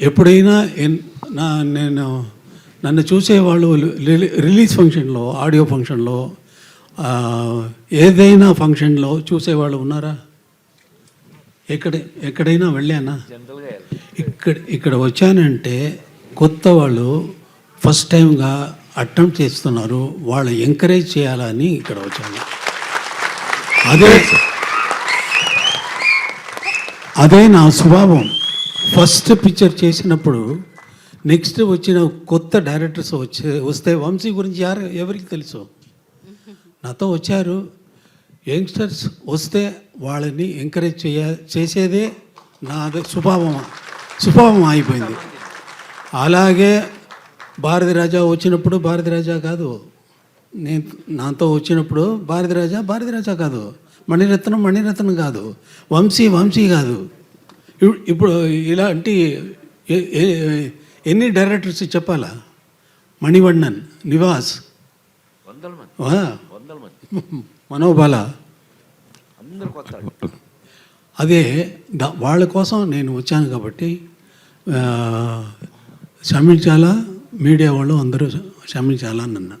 ఎప్పుడైనా నా నేను నన్ను చూసేవాళ్ళు రిలీ- రిలీజ్ ఫంక్షన్లో ఆడియో ఫంక్షన్లో ఏదైనా ఫంక్షన్లో చూసేవాళ్ళు ఉన్నారా? ఎక్కడ ఎక్కడైనా వెళ్ళానా? ఇక్కడ ఇక్కడ వచ్చానంటే కొత్త వాళ్ళు ఫస్ట్ టైంగా అటెంప్ట్ చేస్తున్నారు వాళ్ళు ఎంకరేజ్ చేయాలని ఇక్కడ వచ్చాను. అదే అదే నా స్వభావం. ఫస్ట్ పిక్చర్ చేసినప్పుడు నెక్స్ట్ వచ్చిన కొత్త డైరెక్టర్స్ వచ్చే వస్తే వంశీ గురించి యారు ఎవరికి తెలుసు? నాతో వచ్చారు. యంగ్స్టర్స్ వస్తే వాళ్ళని ఎంకరేజ్ చేయ చేసేదే నాది స్వభావం స్వభావం అయిపోయింది అలాగే భారతి రాజా వచ్చినప్పుడు భారతి రాజా కాదు. నేను నాతో వచ్చినప్పుడు భారతి రాజా భారతి రాజా కాదు. మణిరత్నం మణిరత్నం కాదు. వంశీ వంశీ కాదు. ఇప్పుడు ఇలాంటి ఎన్ని డైరెక్టర్స్ చెప్పాలా? మణివണ്ണన్ నివాస్. మనోబాల. అదే వాళ్ళ కోసం నేను వచ్చాను కాబట్టి క్షమించాలా మీడియా వాళ్ళు అందరూ క్షమించాలా అని అన్నా